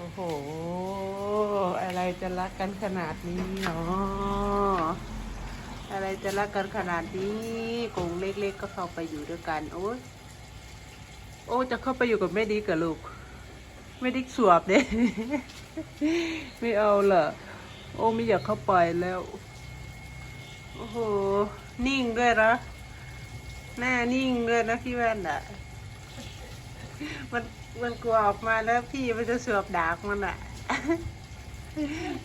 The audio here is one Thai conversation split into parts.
โอ้โห อะไรจะรักกันขนาดนี้เนาะอะไรจะรักกันขนาดนี้กงเล็กๆก็เข้าไปอยู่ด้วยกัน โอ้ยโอ้จะเข้าไปอยู่กับแม่ดิกกับลูกแม่ดิกสวบเด้ไม่เอาเหรอโอ้ไม่อยากเข้าไปแล้ว โอ้โห นิ่งด้วยนะหน้านิ่งด้วยนะพี่แว่นอะ มันมันกลัวออกมาแล้วพี่มันจะเสวบดากมันอะ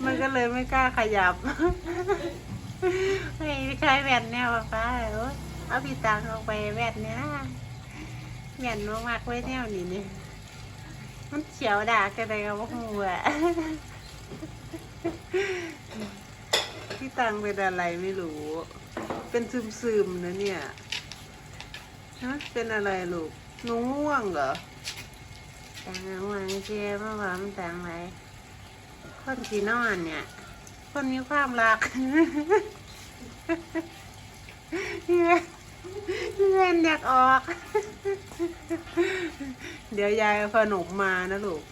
มันก็เลยไม่กล้าขยับไม่ใช่แว่นแนวป้าเอ้ยเอาพี่ตังลงไปแว่นเนี้ยแว่นมากๆไว้แนวนี้นี่มันเฉียวดากกันเลยกับพวกมูอะพี่ตังเป็นอะไรไม่รู้ เป็นซึมซึมๆนะเนี่ยฮะเป็นอะไรลูก หนูง่วงเหรอแตังง่วงเจี๊ยบเมื่อวานตังไรคนที่นอนเนี่ย คนมีความรักเวนพี่นอยากออก เดี๋ยวยายเอาขนมมานะลูก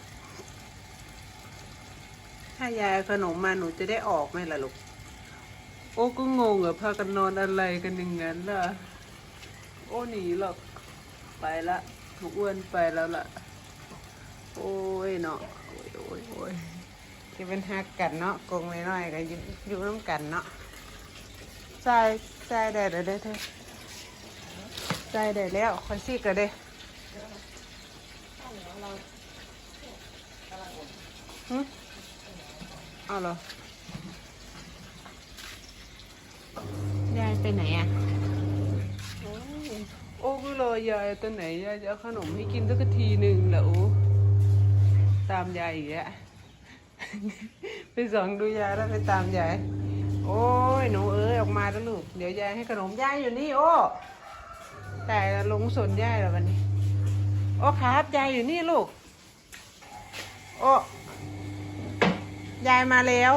ถ้ายายเอาขนมมาหนูจะได้ออกไหมล่ะลูก โอ้ก็งงอะพากันนอนอะไรกันอย่างนั้นล่ะ โอ้หนีหรอก ไปละหนูอ้วนไปแล้วล่ะ โอ้ยเนาะโอ้ยโอ้ยโอ้ยจะเป็นหักกันเนาะกงน้อยๆกันอยู่อยู่น้ำกันเนาะใส่ใส่ได้เด้อเด้อเด้อใส่ได้แล้วคอยซีกันเด้หึเอาเหรอยายไปไหนอะ โอ้ก็รอยายตัวไหนยายจะเอาขนมให้กินสักทีหนึ่งและโอ้ตามยายอีกแล้วไปส่องดูยายแล้วไปตามยายโอ้ยหนูเอ้ยออกมาแล้วลูกเดี๋ยวยายให้ขนมยายอยู่นี่โอ้แต่ลงสนยายแล้ววันนี้ โอ้ครับยายอยู่นี่ลูก โอ้ยายมาแล้ว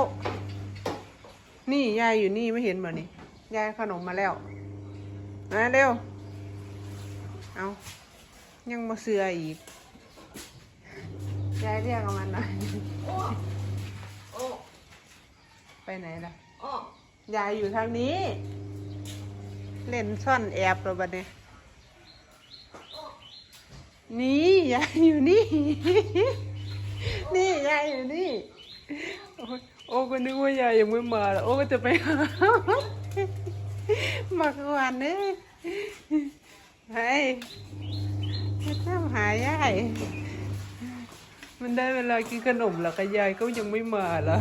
นี่ยายอยู่นี่ไม่เห็นบ่นี่ยายขนมมาแล้วมาเร็ว เอายังมาเสืออีกยายเรียกมันหน่อยไปไหนล่ะโอ้ยายอยู่ทางนี้ เล่นซ่อนแอบแล้วบัดนี้นี่ยายอยู่นี่ นี่ยายอยู่นี่ โอ้ก็นึกว่ายายยังไม่มาล้วโอ้ก็จะไปหามากวนนี่ ไปมาทำหายายมันได้เวลากินขนมแล้วก็ยายก็ยังไม่มาล้ว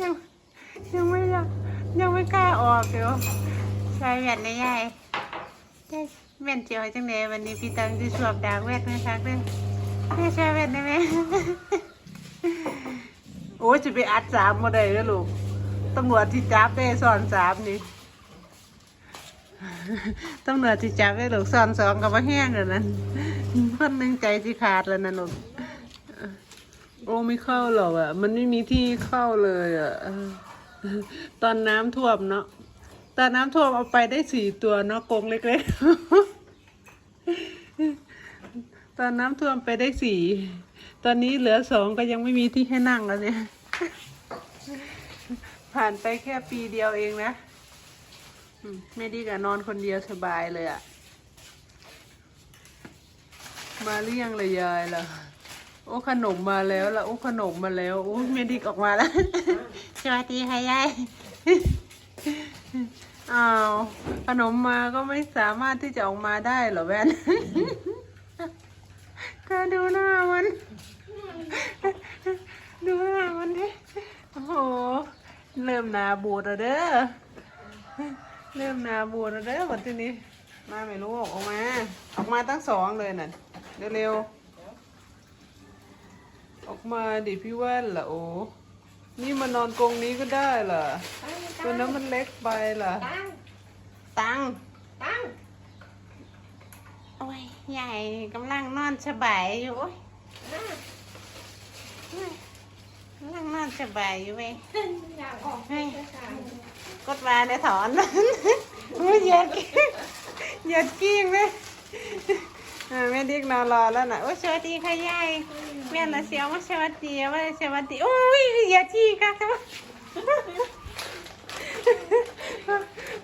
ยังยังไม่ยากยังไม่กล้าออกเดี๋ยวใส่แว่นนะยายใช่แว่นเจียวจังเลยวันนี้พี่ตังจะสวมดากแว่นไหมคะเด้อแม่ใช่แว่นได้ไหมโอ้จะไปอัดสามมาได้แล้วลูก ตำรวจที่จับได้สอนสามนี่ตำรวจที่จับได้ลูกสอนสองกับว่าแห้งเลยนั้นคนหนึ่งใจที่ขาดแล้วนะลูโอ้ไม่เข้าหรอกอะ มันไม่มีที่เข้าเลยอะตอนน้ำท่วมเนาะตอนน้ำท่วมเอาไปได้สี่ตัวเนาะกงเล็กๆ ตอนน้ำท่วมไปได้สี่ ตอนนี้เหลือสองก็ยังไม่มีที่ให้นั่งแล้วเนี่ย ผ่านไปแค่ปีเดียวเองนะไม่ดีกับนอนคนเดียวสบายเลยอะมาเรียงเลยยายล่ะโอ้ขนมมาแล้วล่ะโอ้ขนมมาแล้วโอ้เมดิกออกมาแล้วสวัสดีค่ะยายอ้าวขนมมาก็ไม่สามารถที่จะออกมาได้เหรอแว่นก็ดูหน้ามัน ดูหน้ามันดิโอ้โห เริ่มหนาบูดแล้วเด้อ เริ่มหนาบูดแล้วเด้อวันที่นี้ มาไม่รู้ออกมา ออกมาตั้งสองเลยน่ะ เร็วๆ ออกมาดิพี่แว่นล่ะโอ้นี่มานอนกรงนี้ก็ได้เหรอตัวนั้นมันเล็กไปล่ะตังตัง ตัง โอ้ย ใหญ่กำลังนอนสบายอยู่โอ้ย นะ กำลังนอน สบายอยู่เว้ยอยากออกไปค่ะกดมาเนี่ยถอนโอ้ยเหยียดกิ้งเหยียดกิ้งเลยอ่าแม่ดิกนอนรอแล้วนะโอ้ยสวัสดีค่ะยายแม่ละเสียวมาสวัสดีว่าสวัสดีโอ้ยอย่าจี้ค่ะครับ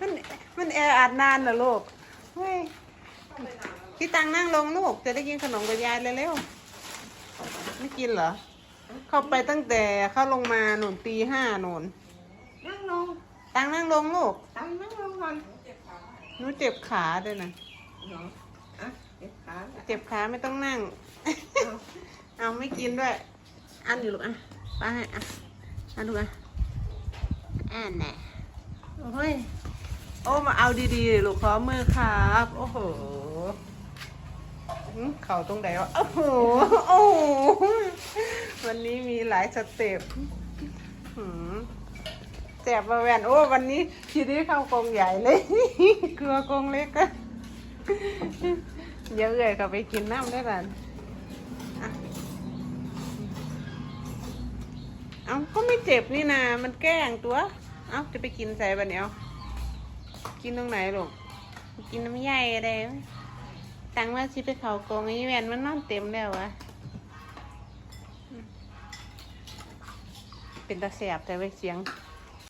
มันมันแออัดนานเหรอลูกเฮ้ยพี่ตังนั่งลงลูกจะได้กินขนมกับยายเร็วๆไม่กินเหรอ เข้าไปตั้งแต่เข้าลงมาหนุนตีห้าหนุนนั่งลงตังนั่งลงลูกตั้งนั่งลงก่อนหนูเจ็บขาด้วยนะเนาะอะเจ็บขาเจ็บขาไม่ต้องนั่ง เอาไม่กินด้วย อันอยู่ลูกอะป้าให้อะอันลูกอะอันน่ะโอ้ยโอ้มาเอาดีๆเลยลูกขอมือครับ โอ้โหหึเข่าตรงไหนวะ โอ้โห โอ้โห วันนี้มีหลายสเต็ปแสบมาแวนโอ้วันนี้ทีนี้เข้ากรงใหญ่เลยกลัวกรงเล็กอะเยอะเลยก็ไปกินน้ำได้บ้านอะเอาก็ไม่เจ็บนี่นา มันแกล้งตัว เอาจะไปกินใส่บันเนียวกินตรงไหนลูกกินน้ำใหญ่อะไรตังว่าสิไปเขากรงไอ้แวนมันนอนเต็มแล้ววะอืม เป็นตาแสบแต่ไว้เสียง